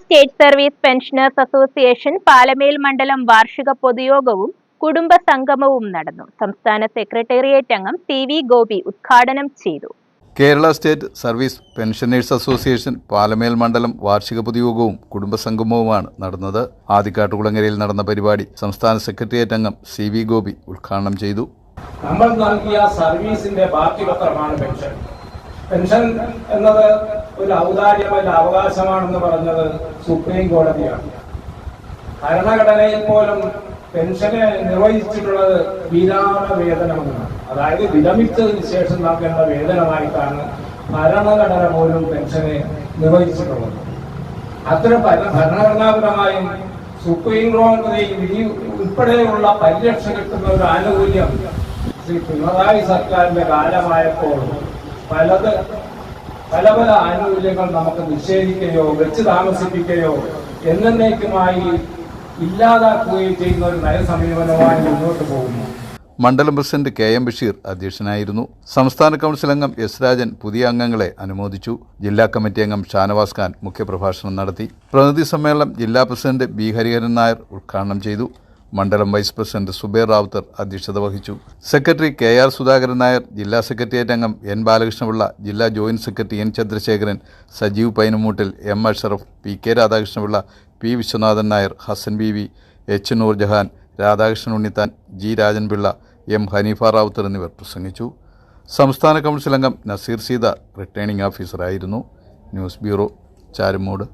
State service pensioners association Palamel മണ്ഡലം വാർഷിക പൊതുയോഗവും കുടുംബ സംഗമവും നടന്നു. സംസ്ഥാന സെക്രട്ടേറിയറ്റ് അംഗം ടി വി ഗോപി ഉദ്ഘാടനം ചെയ്തു. Kerala state service pensioners association Palamel മണ്ഡലം വാർഷിക പൊതുയോഗവും കുടുംബസംഗമവുമാണ് നടന്നത്. ആദിക്കാട്ടുകുളങ്ങരയിൽ നടന്ന പരിപാടി സംസ്ഥാന സെക്രട്ടേറിയറ്റ് അംഗം സി വി ഗോപി ഉദ്ഘാടനം ചെയ്തു. നമ്മൾ നൽകിയ സർവീസിന്റെ ബാക്കി പത്രമാണ് പെൻഷൻ. പെൻഷൻ എന്നത് ഒരു ഔദാര്യമല്ല അവകാശമാണെന്ന് പറഞ്ഞത് സുപ്രീം കോടതിയാണ്. ഭരണഘടനയിൽ പോലും പെൻഷനെ നിർവഹിച്ചിട്ടുള്ളത് വിരാമ വേതനമെന്നാണ്. അതായത് വിരമിച്ചതിന് ശേഷം നൽകേണ്ട വേതനമായിട്ടാണ് ഭരണഘടന പോലും പെൻഷനെ നിർവഹിച്ചിട്ടുള്ളത്. അത്ര ഭര- ഭരണഘടനാപരമായും സുപ്രീം കോടതി വിധി ഉൾപ്പെടെയുള്ള പരിരക്ഷ കിട്ടുന്ന ഒരു ആനുകൂല്യം ശ്രീ പിണറായി സർക്കാരിന്റെ കാലമായപ്പോൾ പലത് പല പല ആനുകൂല്യങ്ങൾ നമുക്ക് നിഷേധിക്കുകയോ വെച്ച് താമസിപ്പിക്കുകയോ എന്നേക്കുമായി ഇല്ലാതാക്കുകയും ചെയ്യുന്ന ഒരു നയസമീപനമായി മുന്നോട്ട് പോകുന്നു. മണ്ഡലം പ്രസിഡന്റ് കെ എം ബഷീർ അധ്യക്ഷനായിരുന്നു. സംസ്ഥാന കൗൺസിൽ അംഗം എസ് രാജൻ പുതിയ അംഗങ്ങളെ അനുമോദിച്ചു. ജില്ലാ കമ്മിറ്റി അംഗം ഷാനവാസ് ഖാൻ മുഖ്യപ്രഭാഷണം നടത്തി. പ്രതിനിധി സമ്മേളനം ജില്ലാ പ്രസിഡന്റ് ബി ഹരിഹരൻ നായർ ഉദ്ഘാടനം ചെയ്തു. മണ്ഡലം വൈസ് പ്രസിഡന്റ് സുബേർ റാവുത്തർ അധ്യക്ഷത വഹിച്ചു. Secretary K R Sudhakaran Nair ജില്ലാ സെക്രട്ടേറിയറ്റ് അംഗം എൻ ബാലകൃഷ്ണപിള്ള ജില്ലാ joint secretary N Chandrasekharan Sajeev Painamoottil M Ashraf P K Radhakrishna Pillai P Viswanathan Nair Hassan B V H Noorjahan Radhakrishnan Unnithan G Rajan Pillai M Haneefa Rawther എന്നിവർ പ്രസംഗിച്ചു. സംസ്ഥാന council അംഗം Nazeer Seetha returning ഓഫീസറായിരുന്നു. News bureau Charummood.